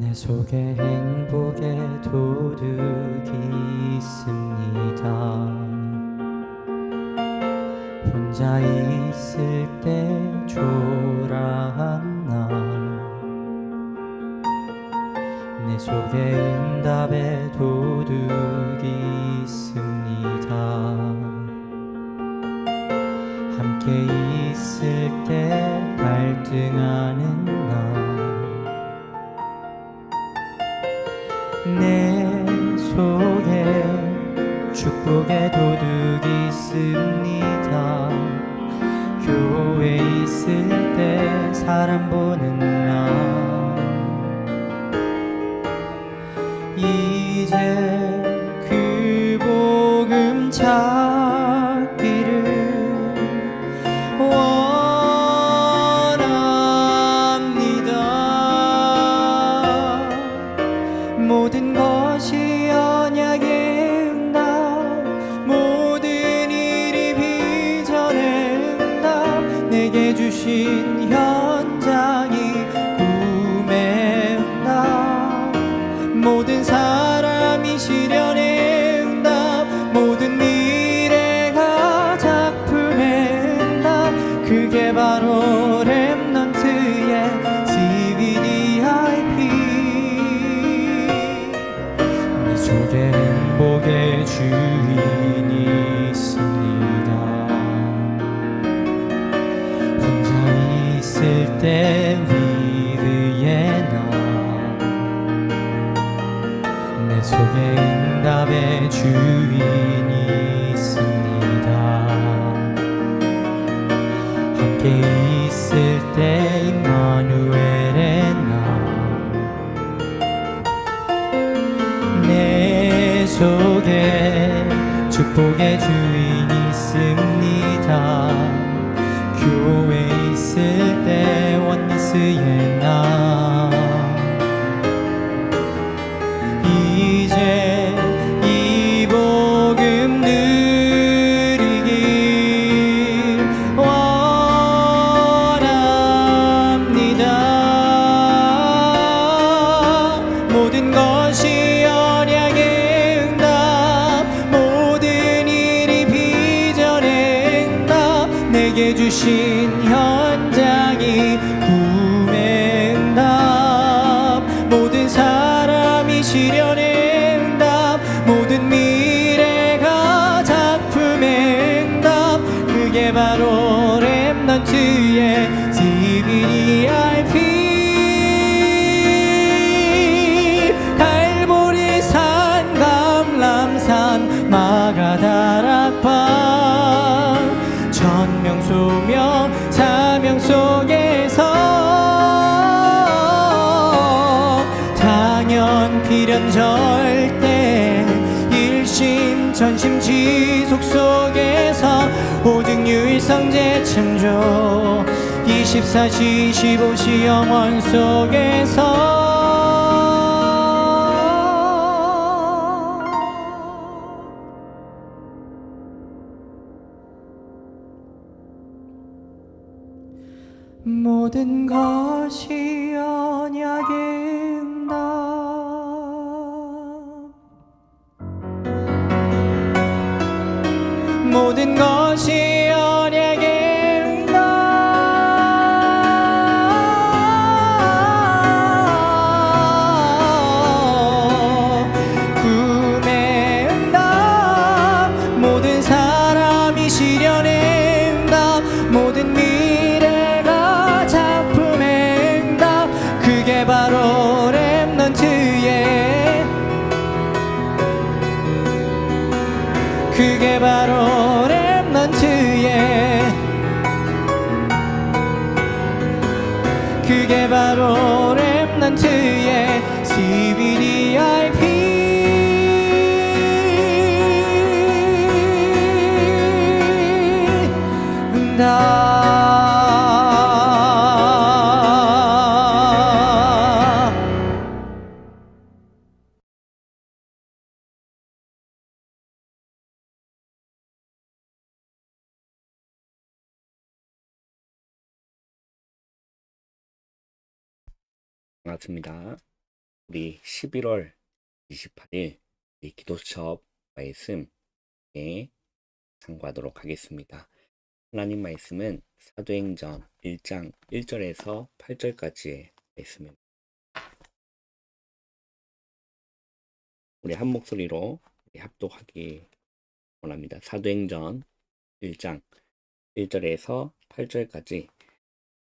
내 속에 행복의 도둑이 있습니다. 혼자 있을 때 초라한 날내 속에 응답의 도둑이 있습니다. 함께 있을 때 갈등하는 내 속에 축복의 도둑이 있습니다. 교회 있을 때 사람 보 주신 현장이 꿈에 나 모든 삶 있을 때 위드에 나내 속에 응답의 주인이 있습니다. 함께 있을 때 마누엘의 나내 속에 축복의 주 나를 24시 25시 영원 속에서 같습니다. 우리 11월 28일 기도 수업 말씀에 참고하도록 하겠습니다. 하나님 말씀은 사도행전 1장 1절에서 8절까지의 말씀입니다. 우리 한 목소리로 합독하기 원합니다. 사도행전 1장 1절에서 8절까지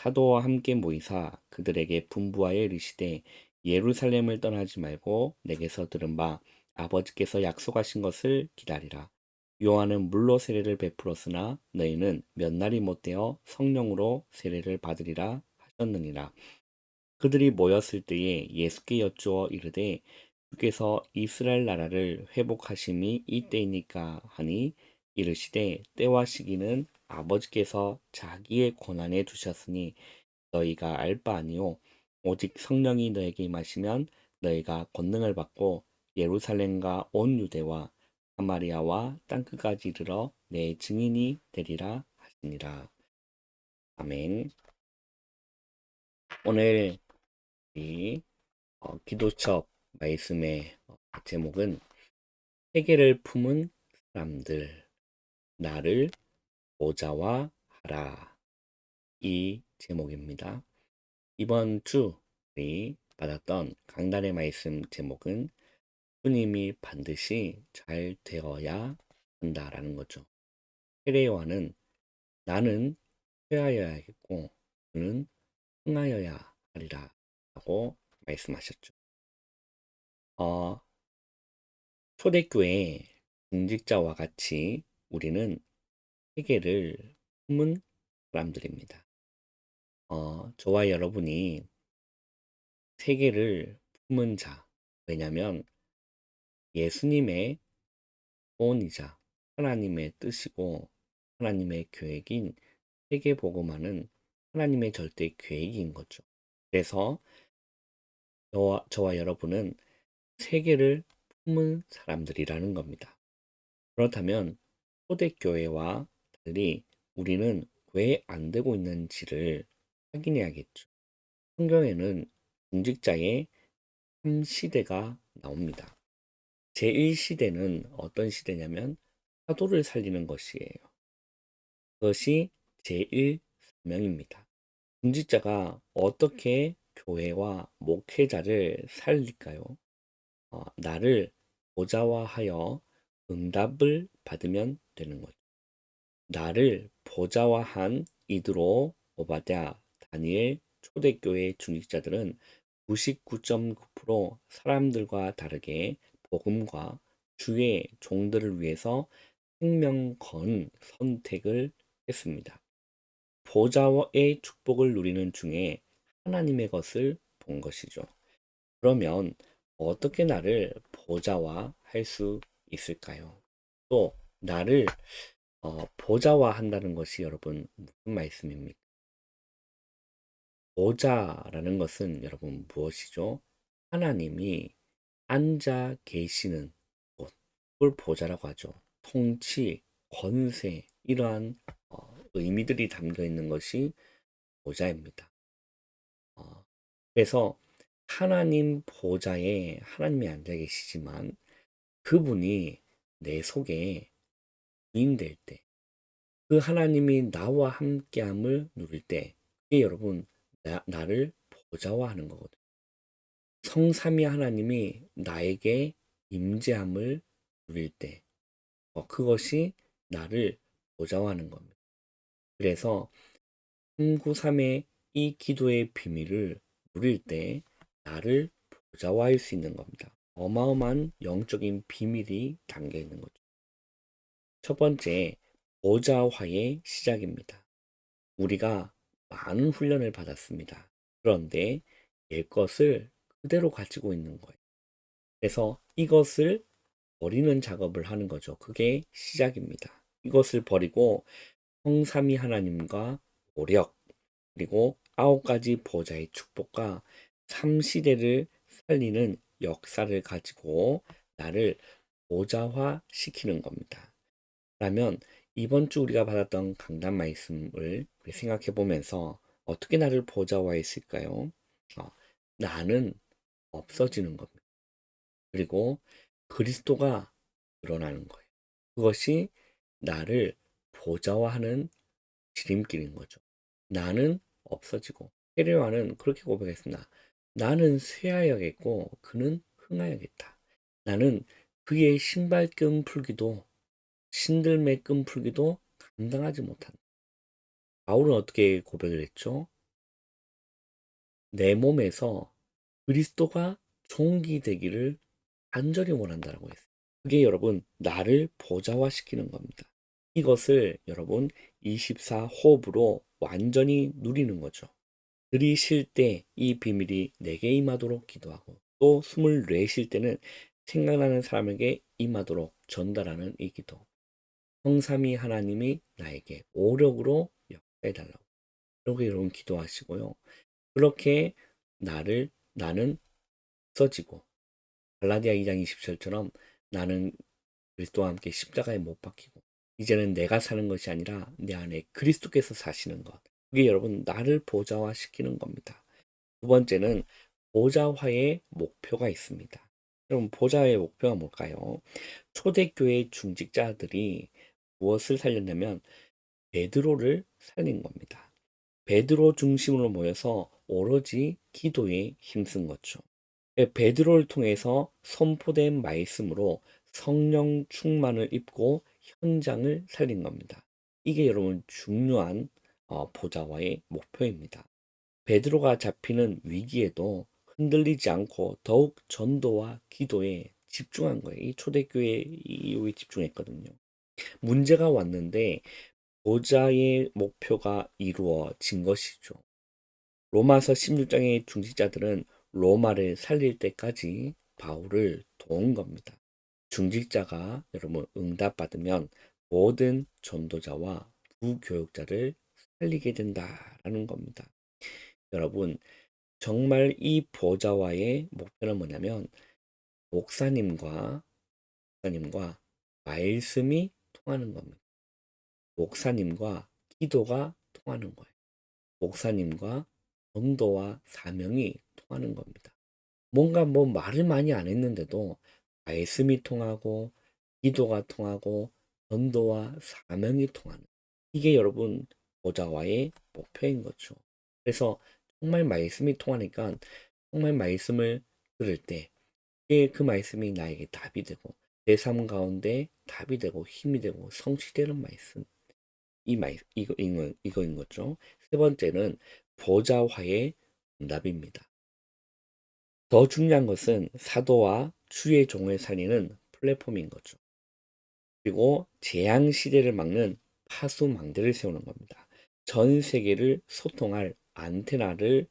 사도와 함께 모이사 그들에게 분부하여 이르시되 예루살렘을 떠나지 말고 내게서 들은 바 아버지께서 약속하신 것을 기다리라. 요한은 물로 세례를 베풀었으나 너희는 몇 날이 못되어 성령으로 세례를 받으리라 하셨느니라. 그들이 모였을 때에 예수께 여쭈어 이르되 주께서 이스라엘 나라를 회복하심이 이때이니까 하니 이르시되 때와 시기는 아버지께서 자기의 고난에 두셨으니 너희가 알 바 아니요 오직 성령이 너에게 임하시면 너희가 권능을 받고 예루살렘과 온 유대와 사마리아와 땅끝까지 이르러 내 증인이 되리라 하시니라. 아멘. 오늘 이 어, 기도첩 말씀의 어, 제목은 세계를 품은 사람들 나를 보좌화 하라 이 제목입니다. 이번 주 우리 받았던 강단의 말씀 제목은 주님이 반드시 잘 되어야 한다라는 거죠. 헤레요한은 나는 회하여야겠고 그는 흥하여야 하리라 라고 말씀하셨죠. 어, 초대교회 공직자와 같이 우리는 세계를 품은 사람들입니다. 어, 저와 여러분이 세계를 품은 자, 왜냐면 예수님의 본이자 하나님의 뜻이고 하나님의 계획인 세계 복음화는 하나님의 절대 계획인 거죠. 그래서 저와, 저와 여러분은 세계를 품은 사람들이라는 겁니다. 그렇다면 초대교회와 달리 우리는 왜 안 되고 있는지를 확인해야겠죠. 성경에는 공직자의 3시대가 나옵니다. 제1시대는 어떤 시대냐면 사도를 살리는 것이에요. 그것이 제1사명입니다. 공직자가 어떻게 교회와 목회자를 살릴까요? 어, 나를 보좌화하여 응답을 받으면 되는 거죠. 나를 보좌화한 이드로, 오바댜, 다니엘, 초대교회 중직자들은 99.9% 사람들과 다르게 복음과 주의 종들을 위해서 생명 건 선택을 했습니다. 보좌의 축복을 누리는 중에 하나님의 것을 본 것이죠. 그러면 어떻게 나를 보좌화 할 수 있을까요? 또 나를 어, 보좌화 한다는 것이 여러분 무슨 말씀입니까? 보좌라는 것은 여러분 무엇이죠? 하나님이 앉아 계시는 곳, 그걸 보좌라고 하죠. 통치, 권세, 이러한 어, 의미들이 담겨 있는 것이 보좌입니다. 어, 그래서 하나님 보좌에 하나님이 앉아 계시지만 그분이 내 속에 주인될 때, 그 하나님이 나와 함께함을 누릴 때, 그게 여러분 나, 나를 보좌화하는 거거든요. 성삼위 하나님이 나에게 임재함을 누릴 때, 어, 그것이 나를 보좌화하는 겁니다. 그래서 393의 이 기도의 비밀을 누릴 때 나를 보좌화할 수 있는 겁니다. 어마어마한 영적인 비밀이 담겨 있는 거죠. 첫 번째, 보좌화의 시작입니다. 우리가 많은 훈련을 받았습니다. 그런데 옛 것을 그대로 가지고 있는 거예요. 그래서 이것을 버리는 작업을 하는 거죠. 그게 시작입니다. 이것을 버리고 성삼위 하나님과 오력 그리고 아홉 가지 보좌의 축복과 삼시대를 살리는 역사를 가지고 나를 보좌화 시키는 겁니다. 그러면 이번 주 우리가 받았던 강단 말씀을 생각해 보면서 어떻게 나를 보좌화했을까요? 어, 나는 없어지는 겁니다. 그리고 그리스도가 드러나는 거예요. 그것이 나를 보좌화하는 지름길인 거죠. 나는 없어지고 헤레와는 그렇게 고백했습니다. 나는 쇠하여야겠고 그는 흥하여야겠다. 나는 그의 신발끈 풀기도 신들매 끈 풀기도 감당하지 못한다. 바울은 어떻게 고백을 했죠? 내 몸에서 그리스도가 종기 되기를 간절히 원한다라고 했어요. 그게 여러분 나를 보좌화시키는 겁니다. 이것을 여러분 24 호흡으로 완전히 누리는 거죠. 들이쉴 때 이 비밀이 내게 임하도록 기도하고 또 숨을 내쉴 때는 생각나는 사람에게 임하도록 전달하는 이 기도. 성삼위 하나님이 나에게 오력으로 역사해달라고. 그렇게 여러분 기도하시고요. 그렇게 나를 나는 써지고 갈라디아 2장 27절처럼 나는 그리스도와 함께 십자가에 못 박히고 이제는 내가 사는 것이 아니라 내 안에 그리스도께서 사시는 것. 그게 여러분 나를 보좌화 시키는 겁니다. 두 번째는 보좌화의 목표가 있습니다. 여러분 보좌의 목표가 뭘까요? 초대교회 중직자들이 무엇을 살렸냐면 베드로를 살린 겁니다. 베드로 중심으로 모여서 오로지 기도에 힘쓴 거죠. 베드로를 통해서 선포된 말씀으로 성령 충만을 입고 현장을 살린 겁니다. 이게 여러분 중요한 어, 보좌와의 목표입니다. 베드로가 잡히는 위기에도 흔들리지 않고 더욱 전도와 기도에 집중한 거예요. 이 초대교회 이후에 집중했거든요. 문제가 왔는데 보좌의 목표가 이루어진 것이죠. 로마서 16장의 중직자들은 로마를 살릴 때까지 바울을 도운 겁니다. 중직자가 여러분 응답받으면 모든 전도자와 부교육자를 살리게 된다라는 겁니다. 여러분 정말 이 보좌와의 목표는 뭐냐면 목사님과 목사님과 말씀이 통하는 겁니다. 목사님과 기도가 통하는 거예요. 목사님과 전도와 사명이 통하는 겁니다. 뭔가 뭐 말을 많이 안 했는데도 말씀이 통하고 기도가 통하고 전도와 사명이 통하는 이게 여러분 보좌와의 목표인 거죠. 그래서 정말 말씀이 통하니까 정말 말씀을 들을 때 그 말씀이 나에게 답이 되고 내 삶 가운데 답이 되고 힘이 되고 성취되는 말씀 이 말, 이거, 이거, 이거인 거죠. 세 번째는 보좌화의 응답입니다. 더 중요한 것은 사도와 주의 종을 살리는 플랫폼인 거죠. 그리고 재앙 시대를 막는 파수망대를 세우는 겁니다. 전 세계를 소통할 안테나를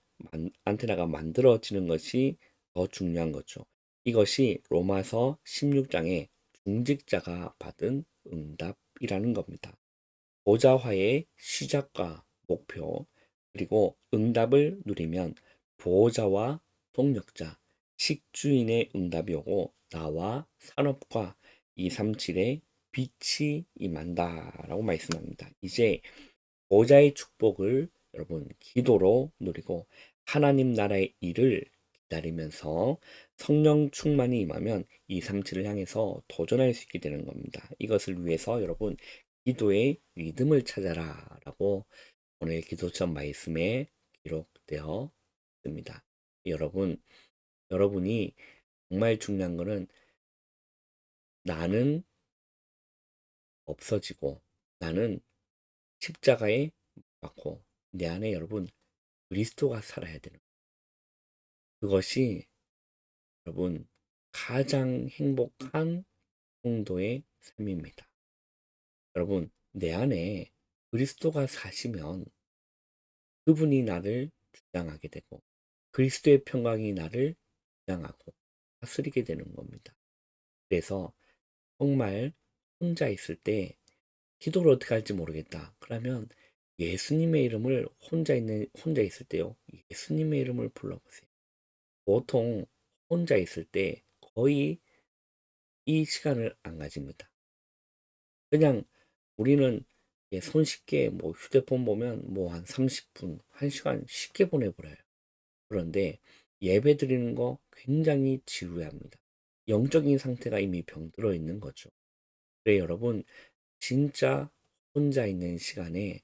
안테나가 만들어지는 것이 더 중요한 거죠. 이것이 로마서 16장의 중직자가 받은 응답이라는 겁니다. 보좌화의 시작과 목표, 그리고 응답을 누리면 보호자와 동력자, 식주인의 응답이 오고 나와 산업과 237의 빛이 임한다라고 말씀합니다. 이제 보좌의 축복을 여러분 기도로 누리고 하나님 나라의 일을 기다리면서 성령 충만이 임하면 237을 향해서 도전할 수 있게 되는 겁니다. 이것을 위해서 여러분 기도의 리듬을 찾아라 라고 오늘 기도처럼 말씀에 기록되어 있습니다. 여러분, 여러분이 정말 중요한 것은 나는 없어지고 나는 십자가에 맞고 내 안에 여러분 그리스도가 살아야 되는 그것이 여러분 가장 행복한 성도의 삶입니다. 여러분, 내 안에 그리스도가 사시면 그분이 나를 주장하게 되고 그리스도의 평강이 나를 주장하고 다스리게 되는 겁니다. 그래서 정말 혼자 있을 때 기도를 어떻게 할지 모르겠다. 그러면 예수님의 이름을 혼자 있는 혼자 있을 때요. 예수님의 이름을 불러보세요. 보통 혼자 있을 때 거의 이 시간을 안 가집니다. 그냥 우리는 예, 손쉽게 뭐 휴대폰 보면 뭐 한 30분, 1시간 쉽게 보내버려요. 그런데 예배 드리는 거 굉장히 지루해합니다. 영적인 상태가 이미 병들어 있는 거죠. 그래 여러분 진짜 혼자 있는 시간에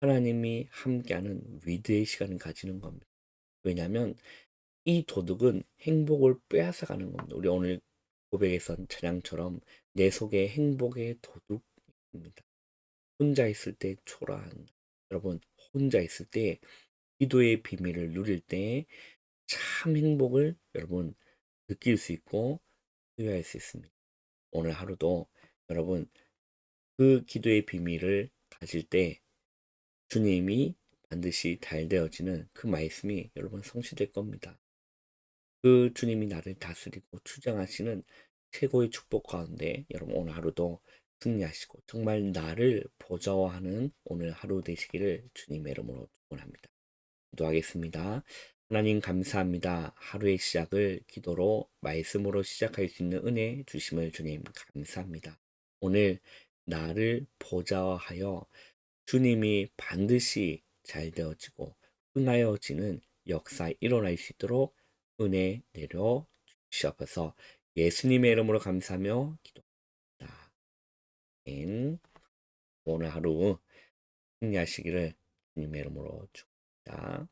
하나님이 함께하는 위드의 시간을 가지는 겁니다. 왜냐하면 이 도둑은 행복을 빼앗아가는 겁니다. 우리 오늘 고백에선 찬양처럼 내 속에 행복의 도둑입니다. 혼자 있을 때 초라한 여러분 혼자 있을 때 기도의 비밀을 누릴 때 참 행복을 여러분 느낄 수 있고 소유할 수 있습니다. 오늘 하루도 여러분 그 기도의 비밀을 가질 때 주님이 반드시 달되어지는 그 말씀이 여러분 성취될 겁니다. 그 주님이 나를 다스리고 추장하시는 최고의 축복 가운데 여러분 오늘 하루도 승리하시고 정말 나를 보좌화하는 오늘 하루 되시기를 주님의 이름으로 축원합니다. 기도하겠습니다. 하나님 감사합니다. 하루의 시작을 기도로 말씀으로 시작할 수 있는 은혜 주심을 주님 감사합니다. 오늘 나를 보좌화하여 주님이 반드시 잘 되어지고 흥하여지는 역사 일어날 수 있도록 은혜 내려 주시옵소서 예수님의 이름으로 감사하며 기도합니다. 아멘. 오늘 하루 승리하시기를 주님의 이름으로 축복합니다.